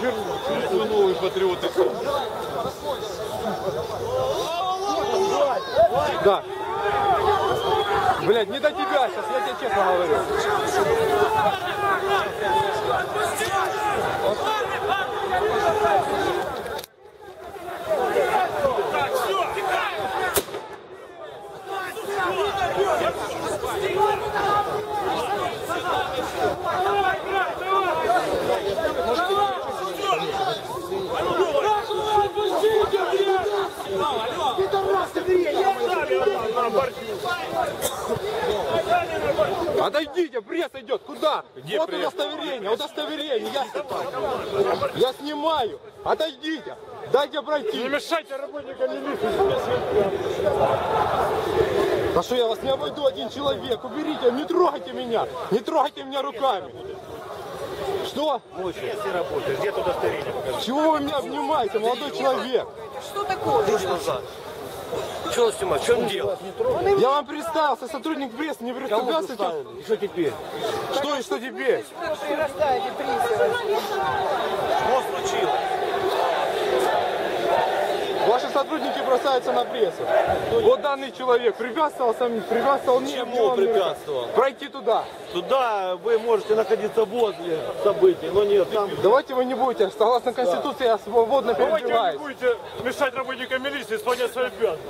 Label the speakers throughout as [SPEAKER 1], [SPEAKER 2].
[SPEAKER 1] Жирный. новый патриот. Да. Блять, не до тебя сейчас, я тебе честно говорю. Отойдите, пресс идет. Куда?
[SPEAKER 2] Где
[SPEAKER 1] вот
[SPEAKER 2] пресс?
[SPEAKER 1] удостоверение, удостоверение. Я, я снимаю. Отойдите. Дайте пройти.
[SPEAKER 2] Не мешайте работникам милиции.
[SPEAKER 1] Да что я вас не обойду один человек? Уберите, не трогайте меня. Не трогайте меня руками. Что?
[SPEAKER 2] Все работают. Где туда удостоверение покажи?
[SPEAKER 1] Чего вы меня обнимаете, молодой человек?
[SPEAKER 3] Что такое?
[SPEAKER 2] Что он снимает? В чем дело?
[SPEAKER 1] Я вам представился, сотрудник прессы, не представлялся. что-
[SPEAKER 2] Что теперь?
[SPEAKER 1] Что и что теперь?
[SPEAKER 2] Что случилось?
[SPEAKER 1] Сотрудники бросаются на прессу. Вот данный человек препятствовал, сам, препятствовал мне.
[SPEAKER 4] Чему препятствовал?
[SPEAKER 1] Пройти туда.
[SPEAKER 4] Туда вы можете находиться возле событий, но нет, там
[SPEAKER 1] Давайте вы не будете, согласно Конституции, я свободно
[SPEAKER 2] Давайте вы не
[SPEAKER 1] перебиваюсь.
[SPEAKER 2] будете мешать работникам милиции исполнять свои обязанности.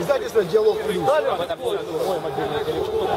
[SPEAKER 5] Издательство «Диалог Плюс».
[SPEAKER 1] Мой мобильный телефон.